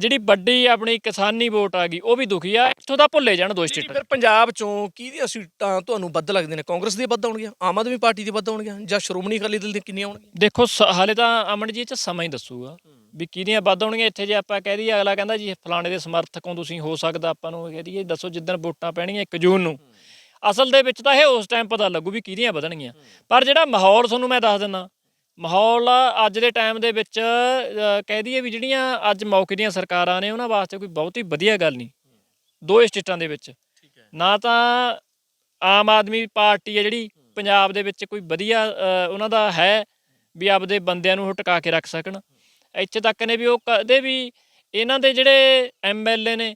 ਜਿਹੜੀ ਵੱਡੀ ਆਪਣੀ ਕਿਸਾਨੀ ਵੋਟ ਆ ਗਈ ਉਹ ਵੀ ਦੁਖੀ ਆ। ਇੱਥੋਂ ਦਾ ਭੁੱਲੇ ਜਾਣ ਦੋ ਸਟੇਟ ਫਿਰ ਪੰਜਾਬ ਚੋਂ ਕਿਹਦੀਆਂ ਸੀਟਾਂ ਤੁਹਾਨੂੰ ਵੱਧ ਲੱਗਦੇ ਨੇ? ਕਾਂਗਰਸ ਦੀਆਂ ਵੱਧ ਆਉਣਗੀਆਂ ਆਮ ਆਦਮੀ ਪਾਰਟੀ ਦੀ ਵੱਧ ਆਉਣਗੀਆਂ ਜਾਂ ਸ਼੍ਰੋਮਣੀ ਅਕਾਲੀ ਦਲ ਦੀਆਂ ਕਿੰਨੀਆਂ ਆਉਣਗੀਆਂ? ਦੇਖੋ ਹਾਲੇ ਤਾਂ ਅਮਨ ਜੀ ਇਹ ਚ ਸਮਾਂ ਹੀ ਦੱਸੂਗਾ ਵੀ ਕਿਹਦੀਆਂ ਵੱਧ ਆਉਣਗੀਆਂ। ਇੱਥੇ ਜੇ ਆਪਾਂ ਕਹਿ ਦਈਏ ਅਗਲਾ ਕਹਿੰਦਾ ਜੀ ਫਲਾਣੇ ਦੇ ਸਮਰਥਕ ਹੋ ਤੁਸੀਂ ਹੋ ਸਕਦਾ ਆਪਾਂ ਨੂੰ। ਕਹਿ ਦਈਏ ਦੱਸੋ ਜਿੱਦਣ ਵੋਟਾਂ ਪੈਣਗੀਆਂ 1 ਜੂਨ ਨੂੰ ਅਸਲ ਦੇ ਵਿੱਚ ਤਾਂ ਇਹ ਉਸ ਟਾਈਮ ਪਤਾ ਲੱਗੂ ਵੀ ਕਿਹਦੀਆਂ ਵਧਣਗੀਆਂ। ਪਰ ਜਿਹੜਾ ਮਾਹੌਲ ਤੁਹਾਨੂੰ ਮੈਂ ਦੱਸ ਦਿੰਦਾ ਮਾਹੌਲ ਅੱਜ ਦੇ ਟਾਈਮ ਦੇ ਵਿੱਚ ਕਹਿ ਦਈਏ ਵੀ ਜਿਹੜੀਆਂ ਅੱਜ ਮੌਕੇ ਦੀਆਂ ਸਰਕਾਰਾਂ ਨੇ ਉਹਨਾਂ ਵਾਸਤੇ ਕੋਈ ਬਹੁਤੀ ਵਧੀਆ ਗੱਲ ਨਹੀਂ। ਦੋ ਸਟੇਟਾਂ ਦੇ ਵਿੱਚ। ਨਾ ਤਾਂ ਆਮ ਆਦਮੀ ਪਾਰਟੀ ਹੈ ਜਿਹੜੀ ਪੰਜਾਬ ਦੇ ਵਿੱਚ ਕੋਈ ਵਧੀਆ ਉਹਨਾਂ ਦਾ ਹੈ ਵੀ ਆਪਦੇ ਬੰਦਿਆਂ ਨੂੰ ਉਹ ਟਿਕਾ ਕੇ ਰੱਖ ਸਕਣ। ਇੱਥੇ ਤੱਕ ਨੇ ਵੀ ਉਹ ਕਦੇ ਵੀ ਇਹਨਾਂ ਦੇ ਜਿਹੜੇ ਐਮਐਲਏ ਨੇ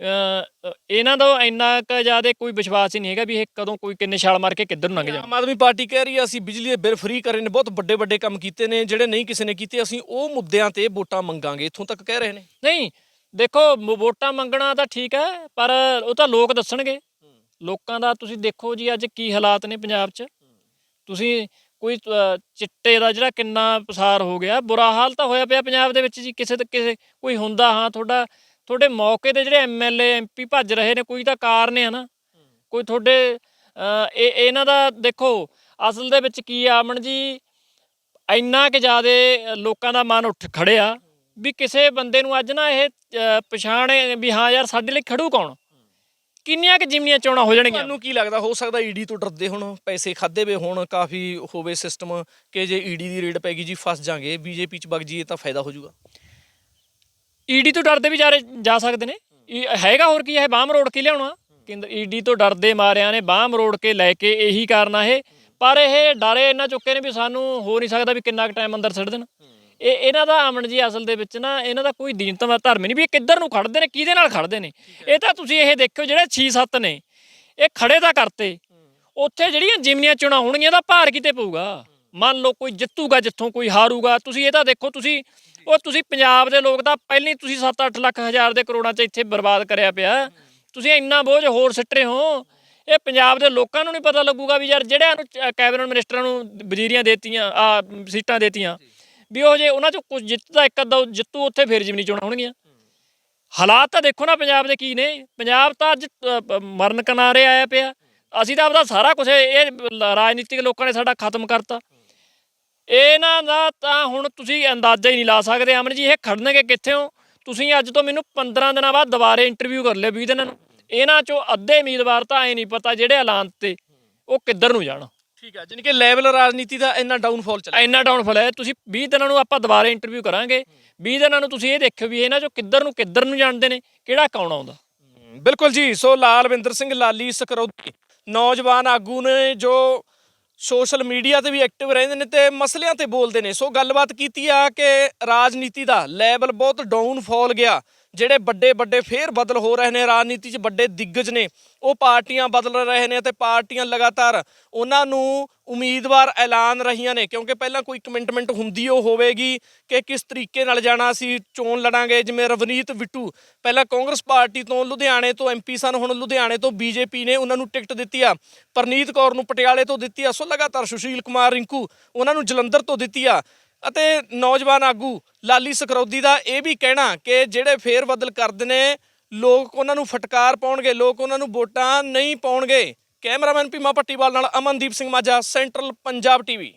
ਇਹਨਾਂ ਦਾ ਇੰਨਾ ਕੁ ਜ਼ਿਆਦਾ ਕੋਈ ਵਿਸ਼ਵਾਸ ਹੀ ਨਹੀਂ ਹੈਗਾ ਵੀ ਇਹ ਕਦੋਂ ਕੋਈ ਕਿੰਨੇ ਛਾਲ ਮਾਰ ਕੇ ਕਿੱਧਰ ਨੂੰ ਲੰਘ ਜਾਣ। ਆਮ ਆਦਮੀ ਪਾਰਟੀ ਕਹਿ ਰਹੀ ਹੈ ਅਸੀਂ ਬਿਜਲੀ ਦੇ ਬਿੱਲ ਫ੍ਰੀ ਕਰੇ ਨੇ ਬਹੁਤ ਵੱਡੇ ਵੱਡੇ ਕੰਮ ਕੀਤੇ ਨੇ ਜਿਹੜੇ ਨਹੀਂ ਕਿਸੇ ਨੇ ਕੀਤੇ ਅਸੀਂ ਉਹ ਮੁੱਦਿਆਂ ਤੇ ਵੋਟਾਂ ਮੰਗਾਂਗੇ ਇੱਥੋਂ ਤੱਕ ਕਹਿ ਰਹੇ ਨੇ। ਨਹੀਂ ਦੇਖੋ ਵੋਟਾਂ ਮੰਗਣਾ ਤਾਂ ਠੀਕ ਹੈ ਪਰ ਉਹ ਤਾਂ ਲੋਕ ਦੱਸਣਗੇ। ਲੋਕਾਂ ਦਾ ਤੁਸੀਂ ਦੇਖੋ ਜੀ ਅੱਜ ਕੀ ਹਾਲਾਤ ਨੇ ਪੰਜਾਬ 'ਚ। ਤੁਸੀਂ ਕੋਈ ਚਿੱਟੇ ਦਾ ਜਿਹੜਾ ਕਿੰਨਾ ਪਸਾਰ ਹੋ ਗਿਆ ਬੁਰਾ ਹਾਲ ਤਾਂ ਹੋਇਆ ਪਿਆ ਪੰਜਾਬ ਦੇ ਵਿੱਚ ਜੀ ਕਿਸੇ ਕਿਸੇ ਕੋਈ ਹੁੰਦਾ ਹਾਂ ਤੁਹਾਡਾ ਤੁਹਾਡੇ ਮੌਕੇ ਤੇ ਜਿਹੜੇ ਐਮਐਲਏ ਐਮਪੀ ਭੱਜ ਰਹੇ ਨੇ, ਕੋਈ ਤਾਂ ਕਾਰਨ ਆ ਨਾ। ਕੋਈ ਤੁਹਾਡੇ ਇਹ, ਇਹਨਾਂ ਦਾ ਦੇਖੋ, ਅਸਲ ਦੇ ਵਿੱਚ ਕੀ ਆ, ਅਮਨ ਜੀ, ਇੰਨਾ ਕਿ ਜ਼ਿਆਦੇ ਲੋਕਾਂ ਦਾ ਮਨ ਉੱਠ ਖੜਿਆ ਵੀ ਕਿਸੇ ਬੰਦੇ ਨੂੰ ਅੱਜ ਨਾ ਇਹ ਪਛਾਣ ਹੈ ਵੀ ਹਾਂ ਯਾਰ ਸਾਡੇ ਲਈ ਖੜੂ ਕੌਣ? ਕਿੰਨੀਆਂ ਕਿ ਜਿਮਨੀਆਂ ਚੋਣਾਂ ਹੋ ਜਾਣਗੀਆਂ? ਤੁਹਾਨੂੰ ਕੀ ਲੱਗਦਾ, ਹੋ ਸਕਦਾ ਈਡੀ ਤੋਂ ਡਰਦੇ ਹੁਣ, ਪੈਸੇ ਖਾਦੇ ਵੇ ਹੁਣ, ਕਾਫੀ ਹੋਵੇ ਸਿਸਟਮ ਕਿ ਜੇ ਈਡੀ ਦੀ ਰੇਡ ਪੈ ਗਈ ਜੀ, ਫਸ ਜਾਾਂਗੇ ਬੀਜੇਪੀ ਚ ਵਗ ਜੀਏ ਤਾਂ ਫਾਇਦਾ ਹੋ ਜਾਊਗਾ। ਈਡੀ ਤੋਂ ਡਰਦੇ ਵੀ ਜਾ ਰਹੇ- ਜਾ ਸਕਦੇ ਨੇ। ਇਹ ਹੈਗਾ ਹੋਰ ਕੀ ਹੈ ਬਾਹਮ ਮਰੋੜ ਕੇ ਲਿਆਉਣਾ। ਕੇਂਦਰ ਈਡੀ ਤੋਂ ਡਰਦੇ ਮਾਰਿਆਂ ਨੇ ਬਾਹਮ ਮਰੋੜ ਕੇ ਲੈ ਕੇ ਇਹੀ ਕਾਰਨ ਆ ਇਹ। ਪਰ ਇਹ ਡਰੇ ਇੰਨਾ ਚੁੱਕੇ ਨੇ ਵੀ ਸਾਨੂੰ ਹੋ ਨਹੀਂ ਸਕਦਾ ਵੀ ਕਿੰਨਾ ਕੁ ਟਾਈਮ ਅੰਦਰ ਛੱਡ ਦੇਣ। ਇਹ ਇਹਨਾਂ ਦਾ ਅਮਨ ਜੀ ਅਸਲ ਦੇ ਵਿੱਚ ਨਾ ਇਹਨਾਂ ਦਾ ਕੋਈ ਦੀਨਤਮ ਧਰਮ ਨਹੀਂ ਵੀ ਇਹ ਕਿੱਧਰ ਨੂੰ ਖੜਦੇ ਨੇ ਕਿਹਦੇ ਨਾਲ ਖੜਦੇ ਨੇ। ਇਹ ਤਾਂ ਤੁਸੀਂ ਇਹ ਦੇਖਿਓ ਜਿਹੜੇ 6-7 ਨੇ ਇਹ ਖੜੇ ਤਾਂ ਕਰਤੇ। ਉੱਥੇ ਜਿਹੜੀਆਂ ਜਿਮਨੀਆਂ ਚੋਣਾਂ ਹੋਣਗੀਆਂ ਦਾ ਭਾਰ ਕਿਤੇ ਪਊਗਾ? ਮੰਨ ਲਓ ਕੋਈ ਜਿੱਤੂਗਾ ਜਿੱਥੋਂ ਕੋਈ ਹਾਰੂਗਾ, ਤੁਸੀਂ ਇਹ ਤਾਂ ਦੇਖੋ ਤੁਸੀਂ, ਉਹ ਤੁਸੀਂ ਪੰਜਾਬ ਦੇ ਲੋਕ ਤਾਂ ਪਹਿਲਾਂ ਹੀ ਤੁਸੀਂ 7-8 ਲੱਖ ਹਜ਼ਾਰ ਦੇ ਕਰੋੜਾਂ 'ਚ ਇੱਥੇ ਬਰਬਾਦ ਕਰਿਆ ਪਿਆ। ਤੁਸੀਂ ਇੰਨਾ ਬੋਝ ਹੋਰ ਸਿੱਟ ਰਹੇ ਹੋ। ਇਹ ਪੰਜਾਬ ਦੇ ਲੋਕਾਂ ਨੂੰ ਨਹੀਂ ਪਤਾ ਲੱਗੂਗਾ ਵੀ ਯਾਰ ਜਿਹੜਿਆਂ ਨੂੰ ਕੈਬਨਿਟ ਮਿਨਿਸਟਰਾਂ ਨੂੰ ਵਜ਼ੀਰੀਆਂ ਦੇਤੀਆਂ, ਆ, ਸੀਟਾਂ ਦੇਤੀਆਂ, ਵੀ ਉਹ ਜੇ ਉਹਨਾਂ 'ਚੋਂ ਕੁਝ ਜਿੱਤਦਾ ਇੱਕ ਅੱਧਾ ਜਿੱਤੂ, ਉੱਥੇ ਫਿਰ ਜਿਮਨੀ ਚੋਣਾਂ ਹੋਣਗੀਆਂ। ਹਾਲਾਤ ਤਾਂ ਦੇਖੋ ਨਾ ਪੰਜਾਬ ਦੇ ਕੀ ਨੇ। ਪੰਜਾਬ ਤਾਂ ਅੱਜ ਮਰਨ ਕਿਨਾਰੇ ਆਇਆ ਪਿਆ। ਅਸੀਂ ਤਾਂ ਆਪਦਾ ਸਾਰਾ ਕੁਝ ਇਹ ਰਾਜਨੀਤਿਕ ਲੋਕਾਂ ਨੇ ਸਾਡਾ ਖਤਮ ਕਰਤਾ। ਇਹਨਾਂ ਦਾ ਤਾਂ ਹੁਣ ਤੁਸੀਂ ਅੰਦਾਜ਼ਾ ਹੀ ਨਹੀਂ ਲਾ ਸਕਦੇ ਅਮਨ ਜੀ ਇਹ ਖੜਨਗੇ ਕਿੱਥੇ ਹੋ? ਤੁਸੀਂ ਅੱਜ ਤੋਂ ਮੈਨੂੰ 15 ਦਿਨਾਂ ਬਾਅਦ ਦੁਬਾਰੇ ਇੰਟਰਵਿਊ ਕਰ ਲਿਓ 20 ਦਿਨਾਂ ਨੂੰ। ਇਹਨਾਂ ਚੋਂ ਅੱਧੇ ਉਮੀਦਵਾਰ ਤਾਂ ਐ ਨਹੀਂ ਪਤਾ ਜਿਹੜੇ ਐਲਾਨ ਤੇ ਉਹ ਕਿੱਧਰ ਨੂੰ ਜਾਣ। ਠੀਕ ਹੈ ਜਾਨੀ ਕਿ ਲੈਵਲ ਰਾਜਨੀਤੀ ਦਾ ਇੰਨਾ ਡਾਊਨਫਾਲ ਚੱਲਿਆ। ਇੰਨਾ ਡਾਊਨਫਾਲ ਹੈ ਤੁਸੀਂ 20 ਦਿਨਾਂ ਨੂੰ ਆਪਾਂ ਦੁਬਾਰੇ ਇੰਟਰਵਿਊ ਕਰਾਂਗੇ। 20 ਦਿਨਾਂ ਨੂੰ ਤੁਸੀਂ ਇਹ ਦੇਖਿਓ ਵੀ ਇਹਨਾਂ ਚੋਂ ਕਿੱਧਰ ਨੂੰ ਕਿੱਧਰ ਨੂੰ ਜਾਣਦੇ ਨੇ ਕਿਹੜਾ ਕੌਣ ਆਉਂਦਾ। ਬਿਲਕੁਲ ਜੀ ਸੋ ਲਾਲਵਿੰਦਰ ਸਿੰਘ ਲਾਲੀ ਸਕਰੋਦੀ ਨੌਜਵਾਨ ਆਗੂ ਨੇ ਜੋ ਸੋਸ਼ਲ ਮੀਡੀਆ ਤੇ ਵੀ ਐਕਟਿਵ ਰਹਿੰਦੇ ਨੇ ਤੇ ਮਸਲਿਆਂ ਤੇ ਬੋਲਦੇ ਨੇ। ਸੋ ਗੱਲਬਾਤ ਕੀਤੀ ਆ ਕਿ ਰਾਜਨੀਤੀ ਦਾ ਲੈਵਲ ਬਹੁਤ ਡਾਊਨ ਡਾਊਨਫਾਲ ਗਿਆ। ਜਿਹੜੇ ਵੱਡੇ ਵੱਡੇ ਫੇਰ ਬਦਲ ਹੋ ਰਹੇ ਨੇ, ਰਾਜਨੀਤੀ 'ਚ ਵੱਡੇ ਦਿੱਗਜ ਨੇ, ਉਹ ਪਾਰਟੀਆਂ ਬਦਲ ਰਹੇ ਨੇ ਤੇ ਪਾਰਟੀਆਂ ਲਗਾਤਾਰ ਉਹਨਾਂ ਨੂੰ ਉਮੀਦਵਾਰ ਐਲਾਨ ਰਹੀਆਂ ਨੇ। ਕਿਉਂਕਿ ਪਹਿਲਾਂ ਕੋਈ ਕਮਿਟਮੈਂਟ ਹੁੰਦੀ ਉਹ ਹੋਵੇਗੀ ਕਿ ਕਿਸ ਤਰੀਕੇ ਨਾਲ ਜਾਣਾ ਸੀ ਚੋਣ ਲੜਾਂਗੇ, ਜਿਵੇਂ ਰਵਨੀਤ ਬਿੱਟੂ ਪਹਿਲਾਂ ਕਾਂਗਰਸ ਪਾਰਟੀ ਤੋਂ ਲੁਧਿਆਣੇ ਤੋਂ ਐਮਪੀ ਸਨ, ਹੁਣ ਲੁਧਿਆਣੇ ਤੋਂ ਬੀਜੇਪੀ ਨੇ ਉਹਨਾਂ ਨੂੰ ਟਿਕਟ ਦਿੱਤੀ ਆ। ਪਰਨੀਤ ਕੌਰ ਨੂੰ ਪਟਿਆਲੇ ਤੋਂ ਦਿੱਤੀ ਆ, ਸੋ ਲਗਾਤਾਰ ਸੁਸ਼ੀਲ ਕੁਮਾਰ ਰਿੰਕੂ ਉਹਨਾਂ ਨੂੰ ਜਲੰਧਰ ਤੋਂ ਦਿੱਤੀ ਆ। ਅਤੇ ਨੌਜਵਾਨ ਆਗੂ ਲਾਲੀ ਸਕਰੌਦੀ ਦਾ ਇਹ ਵੀ ਕਹਿਣਾ ਕਿ ਜਿਹੜੇ ਫੇਰ ਬਦਲ ਕਰਦੇ ਨੇ, ਲੋਕ ਉਹਨਾਂ ਨੂੰ ਫਟਕਾਰ ਪਾਉਣਗੇ, ਲੋਕ ਉਹਨਾਂ ਨੂੰ ਵੋਟਾਂ ਨਹੀਂ ਪਾਉਣਗੇ। ਕੈਮਰਾਮੈਨ ਪੀਮਾ ਪੱਟੀਵਾਲ ਨਾਲ ਅਮਨਦੀਪ ਸਿੰਘ ਮਾਝਾ, ਸੈਂਟਰਲ ਪੰਜਾਬ ਟੀਵੀ।